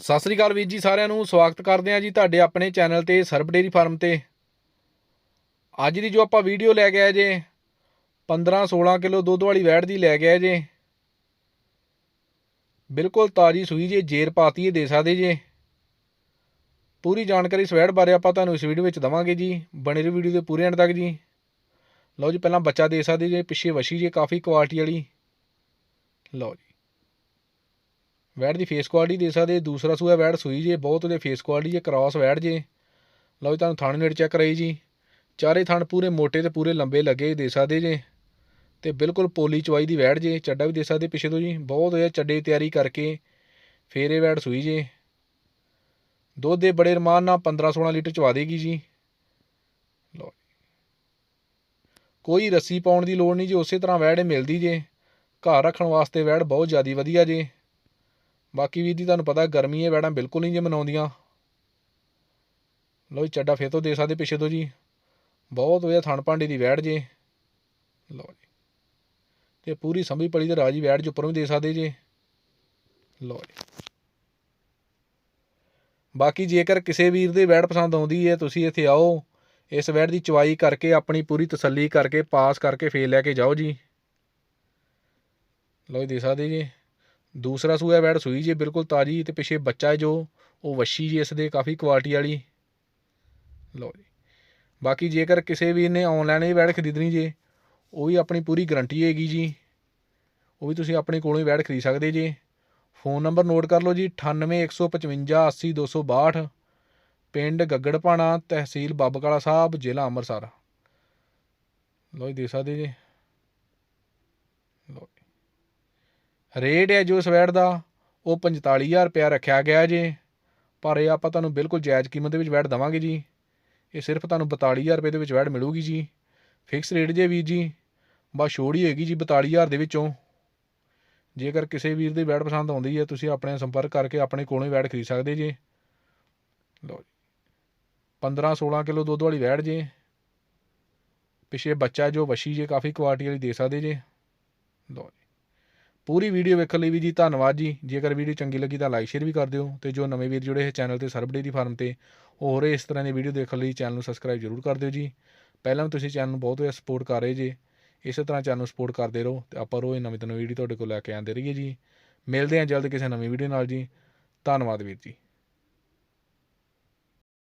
ਸਤਿ ਸ੍ਰੀ ਅਕਾਲ ਵੀਰ ਜੀ ਸਾਰਿਆਂ ਨੂੰ, ਸਵਾਗਤ ਕਰਦੇ ਹਾਂ ਜੀ ਤੁਹਾਡੇ ਆਪਣੇ ਚੈਨਲ ਤੇ, ਸਰਬ ਡੇਰੀ ਫਾਰਮ ਤੇ। ਅੱਜ ਦੀ ਜੋ ਆਪਾਂ ਵੀਡੀਓ ਲੈ ਕੇ ਆਏ ਜੇ 15 16 ਕਿਲੋ ਦੁੱਧ ਵਾਲੀ ਵੈੜ ਦੀ ਲੈ ਕੇ ਆਏ ਜੇ। ਬਿਲਕੁਲ ਤਾਜੀ ਸੂਈ ਜੇ, ਜੇਰ ਪਾਤੀ ਇਹ ਦੇ ਸਕਦੇ ਜੇ। ਪੂਰੀ ਜਾਣਕਾਰੀ ਇਸ ਵੈੜ ਬਾਰੇ ਆਪਾਂ ਤੁਹਾਨੂੰ ਇਸ ਵੀਡੀਓ ਵਿੱਚ ਦਵਾਂਗੇ ਜੀ, ਬਣੇ ਰਹੋ ਵੀਡੀਓ ਦੇ ਪੂਰੇ ਐਂਡ ਤੱਕ ਜੀ। ਲਓ ਜੀ, ਪਹਿਲਾਂ ਬੱਚਾ ਦੇ ਸਕਦੇ ਜੇ, ਪਿੱਛੇ ਵਸ਼ੀ ਜੇ ਕਾਫੀ ਕੁਆਲਿਟੀ ਵਾਲੀ। ਲਓ ਜੀ। ਵੈੜ ਦੀ ਫੇਸ ਕੁਆਲਿਟੀ ਦੇ ਸਕਦੇ ਦੂਸਰਾ ਸੂਆ ਵੈੜ ਸੂਈ ਜੇ, ਬਹੁਤ ਉਹਦੇ ਫੇਸ ਕੁਆਲਿਟੀ ਜੇ ਕ੍ਰਾਸ ਵੈੜ ਜੇ। ਲਓ ਜੀ, ਤੁਹਾਨੂੰ ਥਣ ਨੇੜ ਚੈੱਕ ਕਰਾਈ ਜੀ। ਚਾਰੇ ਥਣ ਪੂਰੇ ਮੋਟੇ ਤੇ ਪੂਰੇ ਲੰਬੇ ਲੱਗੇ ਦੇ ਸਕਦੇ ਜੇ। ਤੇ ਬਿਲਕੁਲ ਪੋਲੀ ਚਵਾਈ ਦੀ ਵੈੜ ਜੇ, ਚੱਡਾ ਵੀ ਦੇ ਸਕਦੇ ਪਿੱਛੇ ਤੋਂ ਜੀ। ਬਹੁਤ ਵਧੀਆ ਚੱਡੇ ਦੀ ਤਿਆਰੀ ਕਰਕੇ ਫੇਰੇ ਇਹ ਵੈੜ ਸੂਈ ਜੇ। ਦੁੱਧ ਦੇ ਬੜੇ ਰਮਾਨ ਨਾਲ 15 16 ਲੀਟਰ ਚਵਾ ਦੇਗੀ ਜੀ। ਲਓ ਕੋਈ ਰੱਸੀ ਪਾਉਣ ਦੀ ਲੋੜ ਨਹੀਂ ਜੀ, ਉਸੇ ਤਰ੍ਹਾਂ ਵੈੜ ਇਹ ਮਿਲਦੀ ਜੇ। ਘਰ ਰੱਖਣ ਵਾਸਤੇ ਵੈੜ ਬਹੁਤ ਜ਼ਿਆਦਾ ਵਧੀਆ ਜੇ। ਬਾਕੀ ਵੀਰ ਜੀ ਤੁਹਾਨੂੰ ਪਤਾ ਗਰਮੀ ਇਹ ਵੈੜਾਂ ਬਿਲਕੁਲ ਨਹੀਂ ਜੇ ਮਨਾਉਂਦੀਆਂ। ਲਓ ਜੀ, ਚੱਡਾ ਫੇਰ ਤੋਂ ਦੇ ਸਕਦੇ ਪਿੱਛੇ ਤੋਂ ਜੀ। ਬਹੁਤ ਵਧੀਆ ਥਣ ਭਾਂਡੇ ਦੀ ਵੈੜ ਜੇ। ਲਓ ਜੀ। ਤੇ ਪੂਰੀ ਸੰਭੀ ਪਲੀ ਤੇ ਰਾਜੀ ਵੈੜ ਜੋ ਉੱਪਰੋਂ ਵੀ ਦੇ ਸਕਦੇ ਜੇ। ਲਓ ਜੀ। ਬਾਕੀ ਜੇਕਰ ਕਿਸੇ ਵੀਰ ਦੇ ਵੈੜ ਪਸੰਦ ਆਉਂਦੀ ਹੈ ਤੁਸੀਂ ਇੱਥੇ ਆਓ। ਇਸ ਵੈੜ ਦੀ ਚਵਾਈ ਕਰਕੇ, ਆਪਣੀ ਪੂਰੀ ਤਸੱਲੀ ਕਰਕੇ, ਪਾਸ ਕਰਕੇ ਫੇਰ ਲੈ ਕੇ ਜਾਓ ਜੀ। ਲਓ ਜੀ, ਦੇ ਸਕਦੇ ਜੀ। ਦੂਸਰਾ ਸੂਆ ਵੈੜ ਸੂਈ ਜੀ ਬਿਲਕੁਲ ਤਾਜੀ ਤੇ ਪਿੱਛੇ ਬੱਚਾ ਹੈ ਜੋ, ਉਹ ਵੱਛੀ ਜੀ ਇਸ ਦੇ ਕਾਫੀ ਕੁਆਲਿਟੀ ਵਾਲੀ। ਲਓ ਜੀ। ਬਾਕੀ ਜੇਕਰ ਕਿਸੇ ਵੀ ਨੇ ਆਨਲਾਈਨ ਇਹ ਵੈੜ ਖਰੀਦਣੀ ਜੇ, ਉਹ ਵੀ ਆਪਣੀ ਪੂਰੀ ਗਾਰੰਟੀ ਹੈਗੀ ਜੀ। ਉਹ ਵੀ ਤੁਸੀਂ ਆਪਣੇ ਕੋਲੋਂ ਹੀ ਵੈੜ ਖਰੀਦ ਸਕਦੇ ਜੇ। ਫੋਨ ਨੰਬਰ ਨੋਟ ਕਰ ਲਓ ਜੀ 9815580262 ਪਿੰਡ ਗੱਗੜਪਾਣਾ, ਤਹਿਸੀਲ ਬਾਬਕਾਲਾ ਸਾਹਿਬ, ਜ਼ਿਲ੍ਹਾ ਅੰਮ੍ਰਿਤਸਰ। ਲਓ ਜੀ, ਦੇ ਸਕਦੇ ਜੀ? ਲਓ ਜੀ। ਰੇਟ ਹੈ ਜੋ ਇਸ ਵੈੜ ਦਾ, ਉਹ 45000 ਰੁਪਇਆ ਰੱਖਿਆ ਗਿਆ ਜੇ। ਪਰ ਇਹ ਆਪਾਂ ਤੁਹਾਨੂੰ ਬਿਲਕੁਲ ਜਾਇਜ਼ ਕੀਮਤ ਦੇ ਵਿੱਚ ਵੈੜ ਦਵਾਂਗੇ ਜੀ। ਇਹ ਸਿਰਫ ਤੁਹਾਨੂੰ 42000 ਰੁਪਏ ਦੇ ਵਿੱਚ ਵੈੜ ਮਿਲੂਗੀ ਜੀ। ਫਿਕਸ ਰੇਟ ਜੇ ਵੀਰ ਜੀ, ਬਸ ਛੋੜੀ ਹੀ ਹੋਏਗੀ ਜੀ 42000 ਦੇ ਵਿੱਚੋਂ। ਜੇਕਰ ਕਿਸੇ ਵੀਰ ਦੀ ਵੈੜ ਪਸੰਦ ਆਉਂਦੀ ਹੈ, ਤੁਸੀਂ ਆਪਣੇ ਸੰਪਰਕ ਕਰਕੇ ਆਪਣੇ ਕੋਲੋਂ ਹੀ ਵੈੜ ਖਰੀਦ ਸਕਦੇ ਜੀ। ਲਓ ਜੀ 15 16 ਕਿਲੋ ਦੁੱਧ ਵਾਲੀ ਵੈੜ ਜੇ। ਪਿੱਛੇ ਬੱਚਾ ਜੋ ਵਸ਼ੀ ਜੇ, ਕਾਫੀ ਕੁਆਲਿਟੀ ਵਾਲੀ ਦੇ ਸਕਦੇ ਜੇ। ਲਓ ਜੀ ਪੂਰੀ ਵੀਡੀਓ ਵੇਖਣ ਲਈ ਵੀ ਜੀ ਧੰਨਵਾਦ ਜੀ। ਜੇਕਰ ਵੀਡੀਓ ਚੰਗੀ ਲੱਗੀ ਤਾਂ ਲਾਈਕ ਸ਼ੇਅਰ ਵੀ ਕਰ ਦਿਓ ਤੇ ਜੋ ਨਵੇਂ ਵੀਰ ਜੁੜੇ ਹੈ ਚੈਨਲ ਤੇ ਸਰਬ ਡੇਅਰੀ ਫਾਰਮ ਤੇ ਹੋਰ ਇਸ ਤਰ੍ਹਾਂ ਦੀ ਵੀਡੀਓ ਦੇਖਣ ਲਈ ਚੈਨਲ ਨੂੰ ਸਬਸਕ੍ਰਾਈਬ ਜ਼ਰੂਰ ਕਰ ਦਿਓ ਜੀ। ਪਹਿਲਾਂ ਵੀ ਤੁਸੀਂ ਚੈਨਲ ਨੂੰ ਬਹੁਤ ਵਧੀਆ ਸਪੋਰਟ ਕਰ ਰਹੇ ਜੇ, ਇਸੇ ਤਰ੍ਹਾਂ ਚੈਨਲ ਨੂੰ ਸਪੋਰਟ ਕਰਦੇ ਰਹੋ ਤੇ ਆਪਾਂ ਰੋਜ਼ ਨਵੀਂ ਤੋਂ ਨਵੀਂ ਵੀਡੀਓ ਤੁਹਾਡੇ ਕੋਲ ਲੈ ਕੇ ਆਉਂਦੇ ਰਹੀਏ ਜੀ। ਮਿਲਦੇ ਹਾਂ ਜਲਦ ਕਿਸੇ ਨਵੀਂ ਵੀਡੀਓ ਨਾਲ ਜੀ। ਧੰਨਵਾਦ ਵੀਰ ਜੀ।